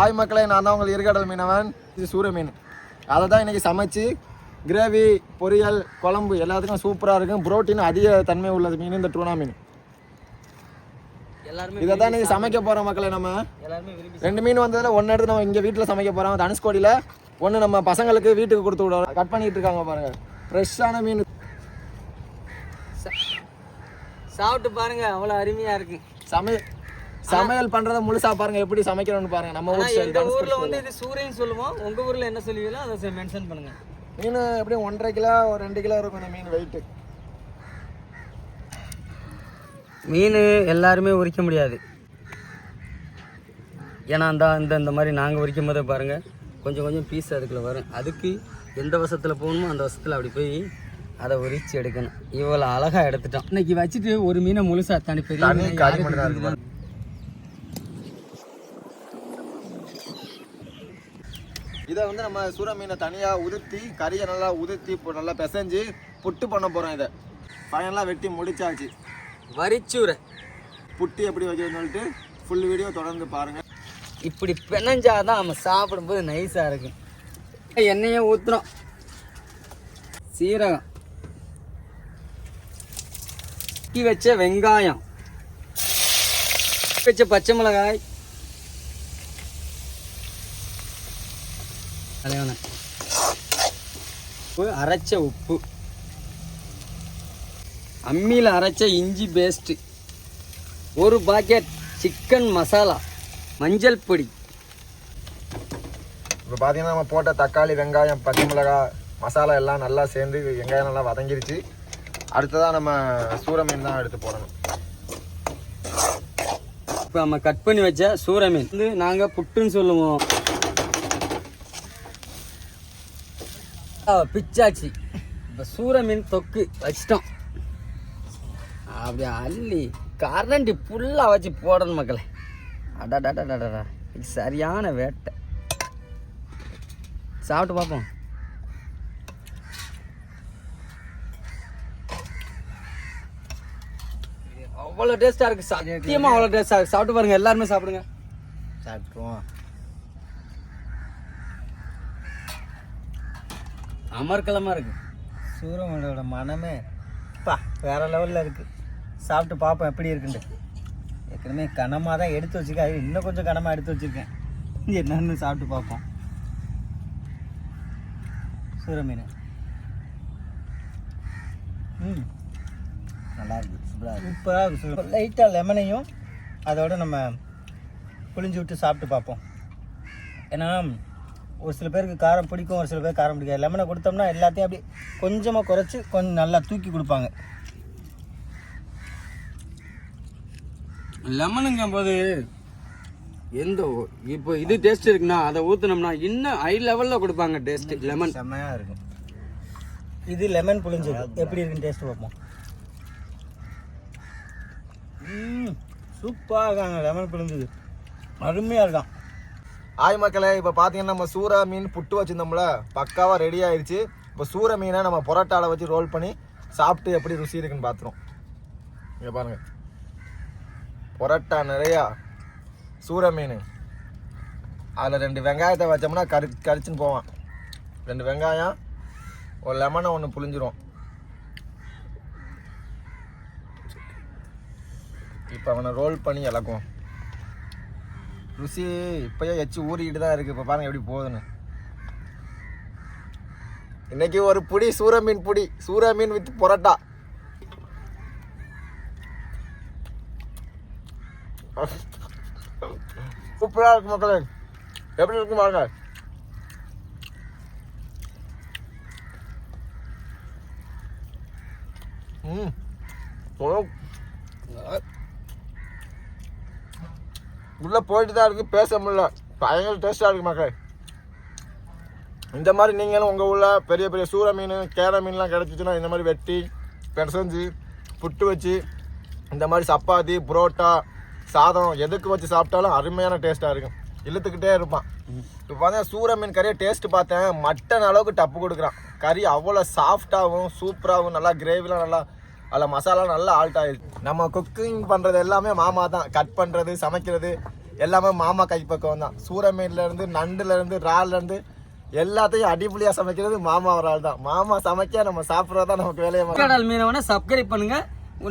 ஆய் மக்களே நான் தான் உங்கள் இருகடல் மீனவன். இது சூர மீன். அதை தான் இன்றைக்கி சமைச்சு கிரேவி பொரியல் குழம்பு எல்லாத்துக்கும் சூப்பராக இருக்கும். புரோட்டீன் அதிக தன்மை உள்ளது மீன் இந்த டூனா மீன். எல்லாருமே இதை தான் இன்றைக்கி சமைக்க போகிறோம் மக்களே நம்ம. எல்லாருமே ரெண்டு மீன் வந்ததில் ஒன்று எடுத்து நம்ம இங்கே வீட்டில் சமைக்க போகிறோம் தனுஷ்கோடியில். ஒன்று நம்ம பசங்களுக்கு வீட்டுக்கு கொடுத்து விடுவோம் கட் பண்ணிட்டு இருக்காங்க பாருங்கள் ஃப்ரெஷ்ஷான மீன். சாப்பிட்டு பாருங்க. அவ்வளோ அருமையா இருக்கு. சமையல் சமையல் பண்ணுறத முழுசா பாருங்க எப்படி சமைக்கிறோம்னு பாருங்க. நம்ம ஊர் ஸ்டைல் எங்க ஊர்ல வந்து இது. சூரியன் சொல்லுவோம். உங்க ஊர்ல என்ன சொல்லுவீங்களோ அதை மென்ஷன் பண்ணுங்க. மீன் எப்படியும் ஒன்றரை கிலோ ஒரு ரெண்டு கிலோ இருக்கும் இந்த மீன் வெயிட்டு மீன் எல்லாருமே உரிக்க முடியாது. ஏன்னா அந்த இந்த இந்த மாதிரி நாங்கள் உரிக்கும் போதே பாருங்கள் கொஞ்சம் கொஞ்சம் பீஸ் அதுக்குள்ள வரும். அதுக்கு எந்த வசத்தில் போகணுமோ அந்த வசத்தில் அப்படி போய் அதை உரிச்சு எடுக்கணும். இவ்வளோ அழகாக எடுத்துட்டோம். இன்னைக்கு வச்சுட்டு ஒரு மீனை முழுசா தனி பெரிய தனி மீனை கறி யாருக்கு மட்டும் தான் பிடிக்குதோ இதை வந்து நம்ம சூற மீனை தனியாக உதுத்தி கறியை நல்லா இப்போ நல்லா பிசைஞ்சு புட்டு பண்ண போகிறோம் இதை. ஃபைனலாக வெட்டி முடிச்சாச்சு. வரிச்சூரை புட்டு எப்படி வைக்கிறதுன்னு சொல்லிட்டு ஃபுல் வீடியோ தொடர்ந்து பாருங்கள் இப்படி பிணைஞ்சாதான் நம்ம சாப்பிடும்போது நைஸாக இருக்கும். எண்ணெயை ஊற்றுறோம் சீரகம். வச்ச வெங்காயம். வச்ச பச்சை மிளகாய். தலைவன உப்பு அரைச்ச உப்பு. அம்மியில் அரைச்ச இஞ்சி பேஸ்ட்டு ஒரு பாக்கெட் சிக்கன் மசாலா மஞ்சள் பொடி. இப்போ பார்த்தீங்கன்னா நம்ம போட்ட தக்காளி வெங்காயம் பச்சை மிளகாய் மசாலா எல்லாம் நல்லா சேர்ந்து வெங்காயம் நல்லா வதங்கிருச்சு. அடுத்ததாக நம்ம சூற மீன் தான் எடுத்து போடணும். இப்போ நம்ம கட் பண்ணி வச்ச சூர மீன் வந்து நாங்கள் புட்டுன்னு சொல்லுவோம். பிச்சாச்சி. இப்போ சூர மீன் தொக்கு வச்சிட்டோம். அப்படியே அள்ளி கரண்டி ஃபுல்லாக வச்சு போடணும் மக்களே. அடாடாடாடாடா இது சரியான வேட்டை சாப்பிட்டு பார்ப்போம் அவ்வளோ டேஸ்ட்டாக இருக்குது சத்தியமாக அவ்வளோ டேஸ்ட்டாக இருக்குது சாப்பிட்டு பாருங்க எல்லாருமே சாப்பிடுங்க. சாப்பிட்டுருவோம். அமர்க்கலமாக இருக்கு. சூரமனோட மனமே பா வேற லெவலில் இருக்கு. சாப்பிட்டு பார்ப்போம் எப்படி இருக்குன்ட்டு. ஏற்கனவே கனமாக தான் எடுத்து வச்சிருக்கேன். அது இன்னும் கொஞ்சம் கனமாக எடுத்து வச்சுருக்கேன். என்னன்னு சாப்பிட்டு பார்ப்போம். சூர மீன் ம். நல்லா இருக்குது சூப்பராக இருக்கு. சூப்பராக இருக்குது சூப்பர் லைட்டாக லெமனையும் அதோட நம்ம புளிஞ்சு விட்டு சாப்பிட்டு பார்ப்போம். ஏன்னா ஒரு சில பேருக்கு காரம் பிடிக்கும் ஒரு சில பேர் காரம் பிடிக்காது. லெமனை கொடுத்தோம்னா எல்லாத்தையும் அப்படி கொஞ்சமாக குறைச்சி கொஞ்சம் நல்லா தூக்கி கொடுப்பாங்க. லெமனுங்கும் போது எந்த இப்போ இது டேஸ்ட் இருக்குன்னா அதை ஊத்துனோம்னா இன்னும் ஹை லெவல்ல கொடுப்பாங்க டேஸ்ட் லெமன் செம்மையாக இருக்கும். இது லெமன் புளிஞ்சது எப்படி இருக்குன்னு டேஸ்ட் பார்ப்போம். சூப்பராக இருக்காங்க. லெமன் புளிஞ்சது அருமையாக இருக்கான். ஆய் மக்களே இப்போ பார்த்தீங்கன்னா நம்ம சூற மீன் புட்டு வச்சுருந்தோம்ல பக்காவாக ரெடி ஆயிடுச்சு இப்போ சூற மீனை நம்ம பொரோட்டாவில் வச்சு ரோல் பண்ணி சாப்பிட்டு எப்படி ருசி இருக்குன்னு பார்த்துருவோம் இங்கே பாருங்கள் பொரோட்டா நிறையா சூற மீன். அதில் ரெண்டு வெங்காயத்தை வச்சோம்னா கரி கரிச்சுன்னு போவான். ரெண்டு வெங்காயம் ஒரு லெமனை ஒன்று புளிஞ்சிரும் இப்போ அவனை ரோல் பண்ணி இழக்குவோம் ருசி இப்பயே எச்சு ஊறிக்கிட்டு தான் இருக்கு. இப்போ பாருங்க எப்படி போகுதுன்னு. இன்னைக்கு ஒரு புடி சூற மீன் புடி. சூற மீன் வித் பொரோட்டா. சூப்பராக இருக்கு மக்களே. எப்படி இருக்கு பாருங்க. ம். உள்ளே போயிட்டு தான் இருக்குது பேச முடியல. பயங்கர டேஸ்ட்டாக இருக்குது மக்களே. இந்த மாதிரி நீங்களும் உங்கள் ஊரில் பெரிய பெரிய சூற மீன் கேர மீன்லாம் கிடச்சிச்சின்னா இந்த மாதிரி வெட்டி பெசஞ்சு புட்டு வச்சு இந்த மாதிரி சப்பாத்தி புரோட்டா சாதம் எதுக்கு வச்சு சாப்பிட்டாலும் அருமையான டேஸ்ட்டாக இருக்கும். இழுத்துக்கிட்டே இருப்பான். இப்போ பார்த்தீங்கன்னா சூற மீன் கறியை டேஸ்ட்டு பார்த்தேன் மட்டன் அளவுக்கு டப்பு கொடுக்குறான். கறி அவ்வளோ சாஃப்டாகவும் சூப்பராகவும் நல்லா கிரேவிலாம் நல்லா அதில் மசாலா நல்லா ஆல்ட் ஆயிடுச்சு. நம்ம குக்கிங் பண்ணுறது எல்லாமே மாமா தான். கட் பண்ணுறது சமைக்கிறது எல்லாமே மாமா கைப்பக்கம் தான். சூற மீன்ல இருந்து எல்லாத்தையும் அடிப்பொலியா சமைக்கிறது மாமா ஒரு ஆள் தான். மாமா சமைக்க நம்ம சாப்பிட்றதா நமக்கு வேலையை கடல் மீனவனை சப்ஸ்கிரைப் பண்ணுங்க.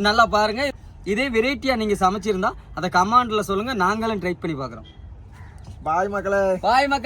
நல்லா பாருங்க. இதே வெரைட்டியா நீங்க சமைச்சிருந்தா அதை கமாண்ட்ல சொல்லுங்க. நாங்களும் ட்ரை பண்ணி பார்க்குறோம். பாய் மக்களே. பாய் மக்கள்.